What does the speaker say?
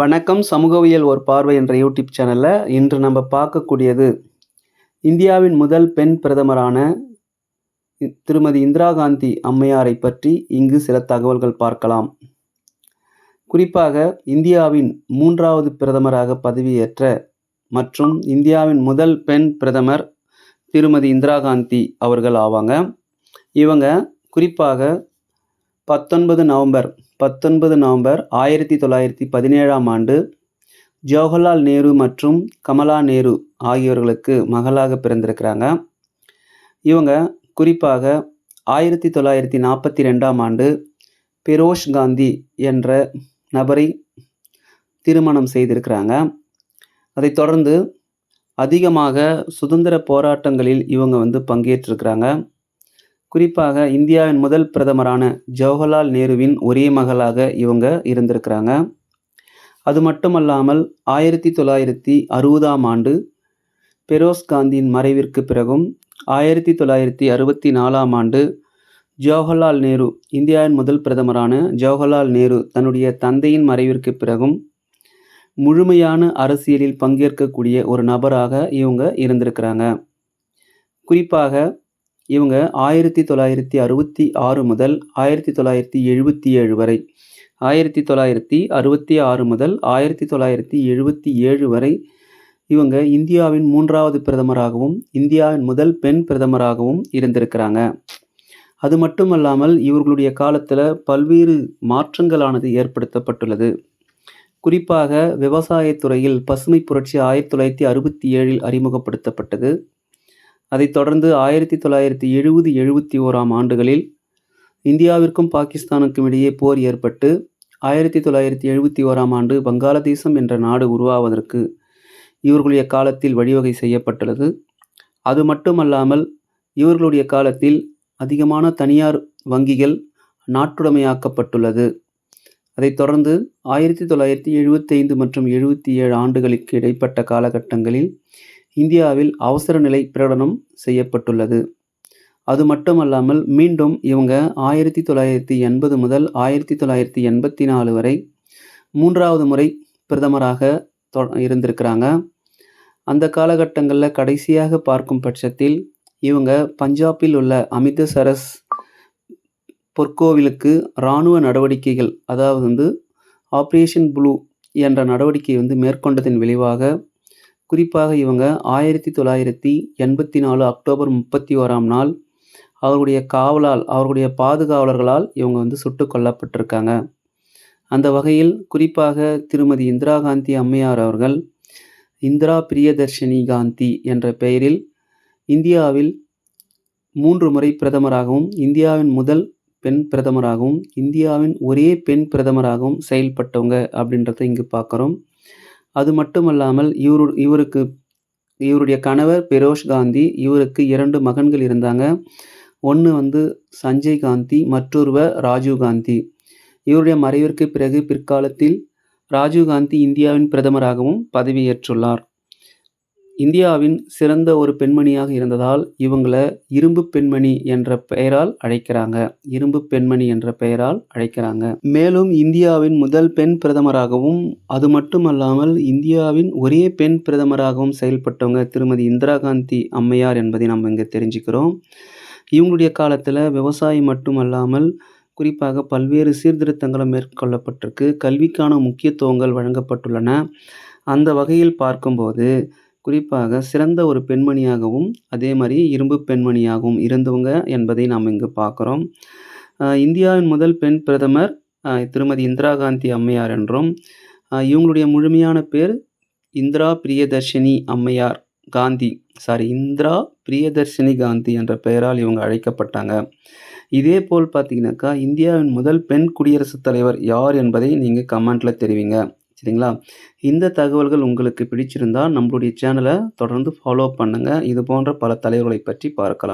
வணக்கம் சமூகவியல் ஒரு பார்வை என்ற யூடியூப் சேனலில் இன்று நம்ம பார்க்கக்கூடியது இந்தியாவின் முதல் பெண் பிரதமரான திருமதி இந்திரா காந்தி அம்மையாரை பற்றி இங்கு சில தகவல்கள் பார்க்கலாம். குறிப்பாக இந்தியாவின் மூன்றாவது பிரதமராக பதவியேற்ற மற்றும் இந்தியாவின் முதல் பெண் பிரதமர் திருமதி இந்திரா காந்தி அவர்கள் ஆவாங்க. இவங்க குறிப்பாக பத்தொன்பது நவம்பர் பத்தொன்பது நவம்பர் ஆயிரத்தி தொள்ளாயிரத்தி பதினேழாம் ஆண்டு ஜவஹர்லால் நேரு மற்றும் கமலா நேரு ஆகியோர்களுக்கு மகளாக பிறந்திருக்கிறாங்க. இவங்க குறிப்பாக ஆயிரத்தி தொள்ளாயிரத்தி நாற்பத்தி ரெண்டாம் ஆண்டு பெரோஷ் காந்தி என்ற நபரை திருமணம் செய்திருக்கிறாங்க. அதைத் தொடர்ந்து அதிகமாக சுதந்திர போராட்டங்களில் இவங்க வந்து பங்கேற்றிருக்கிறாங்க. குறிப்பாக இந்தியாவின் முதல் பிரதமரான ஜவஹர்லால் நேருவின் ஒரே மகளாக இவங்க இருந்திருக்கிறாங்க. அது மட்டுமல்லாமல் ஆயிரத்தி தொள்ளாயிரத்தி அறுபதாம் ஆண்டு பெரோஸ் காந்தியின் மறைவிற்கு பிறகும் ஆயிரத்தி தொள்ளாயிரத்தி அறுபத்தி நாலாம் ஆண்டு ஜவஹர்லால் நேரு இந்தியாவின் முதல் பிரதமரான ஜவஹர்லால் நேரு தன்னுடைய தந்தையின் மறைவிற்கு பிறகும் முழுமையான அரசியலில் பங்கேற்கக்கூடிய ஒரு நபராக இவங்க இருந்திருக்கிறாங்க. குறிப்பாக இவங்க ஆயிரத்தி தொள்ளாயிரத்தி அறுபத்தி ஆறு முதல் ஆயிரத்தி தொள்ளாயிரத்தி எழுபத்தி ஏழு வரை. ஆயிரத்தி தொள்ளாயிரத்தி அறுபத்தி ஆறு முதல் ஆயிரத்தி தொள்ளாயிரத்தி எழுபத்தி ஏழு வரை இவங்க இந்தியாவின் மூன்றாவது பிரதமராகவும் இந்தியாவின் முதல் பெண் பிரதமராகவும் இருந்திருக்கிறாங்க. அது மட்டுமல்லாமல் இவர்களுடைய காலத்தில் பல்வேறு மாற்றங்களானது ஏற்படுத்தப்பட்டுள்ளது. குறிப்பாக விவசாயத்துறையில் பசுமை புரட்சி ஆயிரத்தி தொள்ளாயிரத்தி அறுபத்தி ஏழில் அறிமுகப்படுத்தப்பட்டது. அதைத் தொடர்ந்து ஆயிரத்தி தொள்ளாயிரத்தி எழுபது எழுபத்தி ஓராம் ஆண்டுகளில் இந்தியாவிற்கும் பாகிஸ்தானுக்கும் இடையே போர் ஏற்பட்டு ஆயிரத்தி தொள்ளாயிரத்தி எழுபத்தி ஓராம் ஆண்டு வங்காளதேசம் என்ற நாடு உருவாவதற்கு இவர்களுடைய காலத்தில் வழிவகை செய்யப்பட்டுள்ளது. அது மட்டுமல்லாமல் இவர்களுடைய காலத்தில் அதிகமான தனியார் வங்கிகள் நாட்டுடைமையாக்கப்பட்டுள்ளது. அதைத் தொடர்ந்து ஆயிரத்தி தொள்ளாயிரத்தி எழுபத்தைந்து மற்றும் எழுபத்தி ஏழு ஆண்டுகளுக்கு இடைப்பட்ட காலகட்டங்களில் இந்தியாவில் அவசர நிலை பிரகடனம் செய்யப்பட்டுள்ளது. அது மட்டுமல்லாமல் மீண்டும் இவங்க ஆயிரத்தி தொள்ளாயிரத்தி எண்பது முதல் ஆயிரத்தி தொள்ளாயிரத்தி எண்பத்தி நாலு வரை மூன்றாவது முறை பிரதமராக இருந்திருக்கிறாங்க. அந்த காலகட்டங்களில் கடைசியாக பார்க்கும் பட்சத்தில் இவங்க பஞ்சாபில் உள்ள அமிர்தசரஸ் பொற்கோவிலுக்கு இராணுவ நடவடிக்கைகள் அதாவது வந்து ஆப்ரேஷன் ப்ளூ என்ற நடவடிக்கை வந்து மேற்கொண்டதன் விளைவாக குறிப்பாக இவங்க ஆயிரத்தி தொள்ளாயிரத்தி எண்பத்தி நாலு அக்டோபர் முப்பத்தி ஓராம் நாள் அவர்களுடைய காவலால் அவர்களுடைய பாதுகாவலர்களால் இவங்க வந்து சுட்டுக் கொல்லப்பட்டிருக்காங்க. அந்த வகையில் குறிப்பாக திருமதி இந்திரா காந்தி அம்மையார் அவர்கள் இந்திரா பிரியதர்ஷினி காந்தி என்ற பெயரில் இந்தியாவில் மூன்று முறை பிரதமராகவும் இந்தியாவின் முதல் பெண் பிரதமராகவும் இந்தியாவின் ஒரே பெண் பிரதமராகவும் செயல்பட்டவங்க அப்படின்றத இங்கு பார்க்குறோம். அது மட்டுமல்லாமல் இவரு இவருக்கு இவருடைய கணவர் பெரோஷ் காந்தி இவருக்கு இரண்டு மகன்கள் இருந்தாங்க. ஒன்று வந்து சஞ்சய் காந்தி மற்றொருவர் ராஜீவ் காந்தி. இவருடைய மறைவிற்கு பிறகு பிற்காலத்தில் ராஜீவ் காந்தி இந்தியாவின் பிரதமராகவும் பதவியேற்றுள்ளார். இந்தியாவின் சிறந்த ஒரு பெண்மணியாக இருந்ததால் இவங்கள இரும்பு பெண்மணி என்ற பெயரால் அழைக்கிறாங்க. இரும்பு பெண்மணி என்ற பெயரால் அழைக்கிறாங்க. மேலும் இந்தியாவின் முதல் பெண் பிரதமராகவும் அது மட்டுமல்லாமல் இந்தியாவின் ஒரே பெண் பிரதமராகவும் செயல்பட்டவங்க திருமதி இந்திரா காந்தி அம்மையார் என்பதை நம்ம இங்கே தெரிஞ்சுக்கிறோம். இவங்களுடைய காலத்தில் விவசாயம் மட்டுமல்லாமல் குறிப்பாக பல்வேறு சீர்திருத்தங்களும் மேற்கொள்ளப்பட்டிருக்கு. கல்விக்கான முக்கியத்துவங்கள் வழங்கப்பட்டுள்ளன. அந்த வகையில் பார்க்கும்போது குறிப்பாக சிறந்த ஒரு பெண்மணியாகவும் அதே மாதிரி இரும்பு பெண்மணியாகவும் இருந்தவங்க என்பதை நாம் இங்கு பார்க்குறோம். இந்தியாவின் முதல் பெண் பிரதமர் திருமதி இந்திரா காந்தி அம்மையார் என்றும் இவங்களுடைய முழுமையான பேர் இந்திரா பிரியதர்ஷினி அம்மையார் காந்தி. சாரி இந்திரா பிரியதர்ஷினி காந்தி என்ற பெயரால் இவங்க அழைக்கப்பட்டாங்க. இதே போல் பார்த்தீங்கன்னாக்கா இந்தியாவின் முதல் பெண் குடியரசுத் தலைவர் யார் என்பதை நீங்கள் கமெண்ட்டில் தெரிவிங்க. சரிங்களா? இந்த தகவல்கள் உங்களுக்கு பிடிச்சிருந்தால் நம்மளுடைய சேனலை தொடர்ந்து ஃபாலோ பண்ணுங்கள் இது போன்ற பல தலைவர்களை பற்றி பார்க்கலாம்.